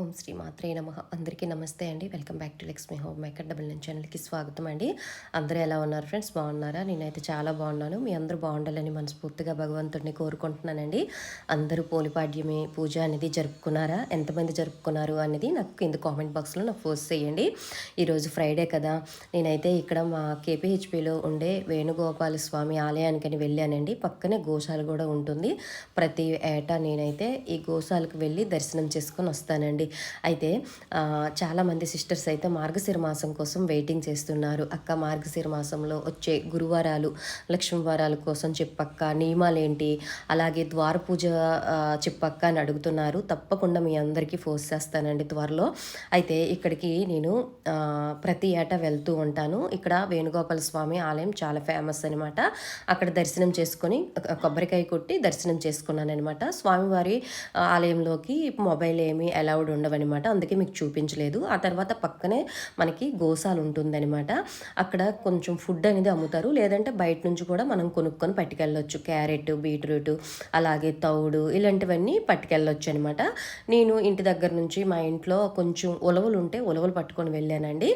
ఓం శ్రీ మాత్రే నమ. అందరికీ నమస్తే అండి. Welcome back to Lakshmi homemaker double nine ఛానల్కి స్వాగతం అండి. అందరూ ఎలా ఉన్నారు ఫ్రెండ్స్? బాగున్నారా? నేనైతే చాలా బాగున్నాను. మీ అందరూ బాగుండాలని మనస్ఫూర్తిగా భగవంతుడిని కోరుకుంటున్నానండి. అందరూ పోలిపాడ్యమే పూజ అనేది జరుపుకున్నారా? ఎంతమంది జరుపుకున్నారు అనేది నాకు కింద కామెంట్ బాక్స్లో నాకు పోస్ట్ చేయండి. ఈరోజు ఫ్రైడే కదా. నేనైతే ఇక్కడ మా కేపీహెచ్పిలో ఉండే వేణుగోపాల స్వామి ఆలయానికని వెళ్ళానండి. పక్కనే గోశాల కూడా ఉంటుంది. ప్రతి ఏటా నేనైతే ఈ గోశాలకు వెళ్ళి దర్శనం చేసుకొని వస్తానండి. అయితే చాలామంది సిస్టర్స్ అయితే మార్గశిర మాసం కోసం వెయిటింగ్ చేస్తున్నారు. అక్క మార్గశిర మాసంలో వచ్చే గురువారాలు లక్ష్మీవారాల కోసం చెప్పక్క నియమాలు ఏంటి? అలాగే ద్వార పూజ చెప్పక్క అని అడుగుతున్నారు. తప్పకుండా మీ అందరికీ ఫోర్స్ చేస్తానండి త్వరలో. అయితే ఇక్కడికి నేను ప్రతి ఏటా వెళ్తూ ఉంటాను. ఇక్కడ వేణుగోపాల స్వామి ఆలయం చాలా ఫేమస్ అనమాట అక్కడ దర్శనం చేసుకొని కొబ్బరికాయ కొట్టి దర్శనం చేసుకున్నాను అనమాట స్వామివారి ఆలయంలోకి మొబైల్ ఏమి అలౌడ్ ఉండవన్నమాట అందుకే మీకు చూపించలేదు. ఆ తర్వాత పక్కనే మనకి గోసాలు ఉంటుందన్నమాట అక్కడ కొంచెం ఫుడ్ అనేది అమ్ముతారు. లేదంటే బయట నుంచి కూడా మనం కొనుక్కొని పట్టుకెళ్ళొచ్చు. క్యారెట్ బీట్రూట్ అలాగే తౌడు ఇలాంటివన్నీ పట్టుకెళ్ళొచ్చు అనమాట నేను ఇంటి దగ్గర నుంచి మా ఇంట్లో కొంచెం ఉలవలు ఉంటే ఉలవలు పట్టుకొని వెళ్ళానండి.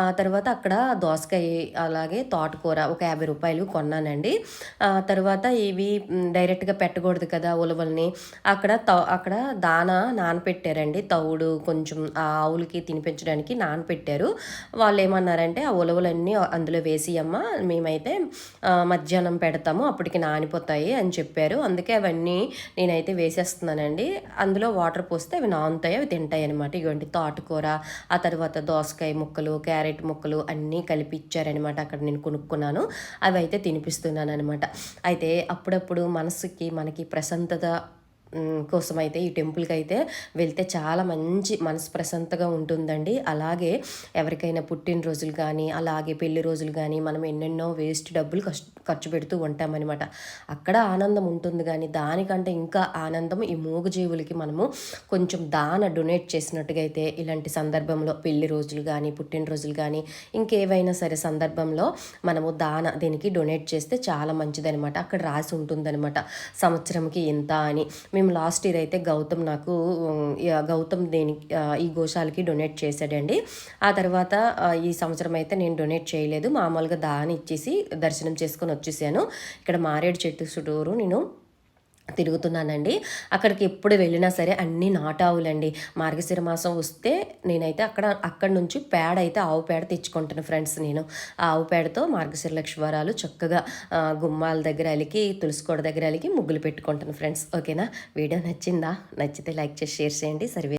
ఆ తర్వాత అక్కడ దోసకాయ అలాగే తోటకూర ఒక యాభై రూపాయలు కొన్నానండి. తర్వాత ఇవి డైరెక్ట్గా పెట్టకూడదు కదా ఉలవల్ని. అక్కడ అక్కడ దానా నానపెట్టారండి. తవుడు కొంచెం ఆ ఆవులకి తినిపించడానికి నానపెట్టారు వాళ్ళు ఏమన్నారంటే ఆ ఉలవలన్నీ అందులో వేసి అమ్మ మేమైతే మధ్యాహ్నం పెడతాము అప్పటికి నానిపోతాయి అని చెప్పారు. అందుకే అవన్నీ నేనైతే వేసేస్తున్నానండి. అందులో వాటర్ పోస్తే అవి నానుతాయి అవి తింటాయి అనమాట ఇటువంటి తోటకూర ఆ తర్వాత దోసకాయ ముక్కలు క్యారెట్ ముక్కలు అన్నీ కలిపి ఇచ్చారనమాట అక్కడ నేను కొనుక్కున్నాను. అవి అయితే తినిపిస్తున్నాను అనమాట అయితే అప్పుడప్పుడు మనసుకి మనకి ప్రశాంతత కోసం అయితే ఈ టెంపుల్కి అయితే వెళ్తే చాలా మంచి మనసు ప్రశాంతగా ఉంటుందండి. అలాగే ఎవరికైనా పుట్టినరోజులు కానీ అలాగే పెళ్ళి రోజులు కానీ మనం ఎన్నెన్నో వేస్ట్ డబ్బులు ఖర్చు పెడుతూ ఉంటామన్నమాట. అక్కడ ఆనందం ఉంటుంది కానీ దానికంటే ఇంకా ఆనందం ఈ మూగజీవులకి మనము కొంచెం దాన డొనేట్ చేసినట్టుగా అయితే ఇలాంటి సందర్భంలో పెళ్ళి రోజులు కానీ పుట్టినరోజులు కానీ ఇంకేవైనా సరే సందర్భంలో మనము దాన దీనికి డొనేట్ చేస్తే చాలా మంచిదనమాట అక్కడ రాసి ఉంటుందన్నమాట. సంవత్సరంకి ఎంత అని. మేము లాస్ట్ ఇయర్ అయితే గౌతమ్ నాకు గౌతమ్ దేని ఈ గోశాలకి డొనేట్ చేశాడండి. ఆ తర్వాత ఈ సంవత్సరం అయితే నేను డొనేట్ చేయలేదు. మామూలుగా దాని ఇచ్చేసి దర్శనం చేసుకొని వచ్చేసాను. ఇక్కడ మారేడు చెట్టు చుట్టూరు నేను. తిరుగుతున్నానండి. అక్కడికి ఎప్పుడు వెళ్ళినా సరే అన్నీ నాటావులండి. మార్గశిర మాసం వస్తే నేనైతే అక్కడ అక్కడ నుంచి పేడ అయితే ఆవు పేడ తెచ్చుకుంటాను ఫ్రెండ్స్ నేను. ఆ ఆవు పేడతో మార్గశిర లక్ష్మీవారాలు చక్కగా గుమ్మాల దగ్గర అలికి తులసికోడ దగ్గర అలికి ముగ్గులు పెట్టుకుంటాను ఫ్రెండ్స్. ఓకేనా? వీడియో నచ్చిందా? నచ్చితే లైక్ చేసి షేర్ చేయండి. సర్వే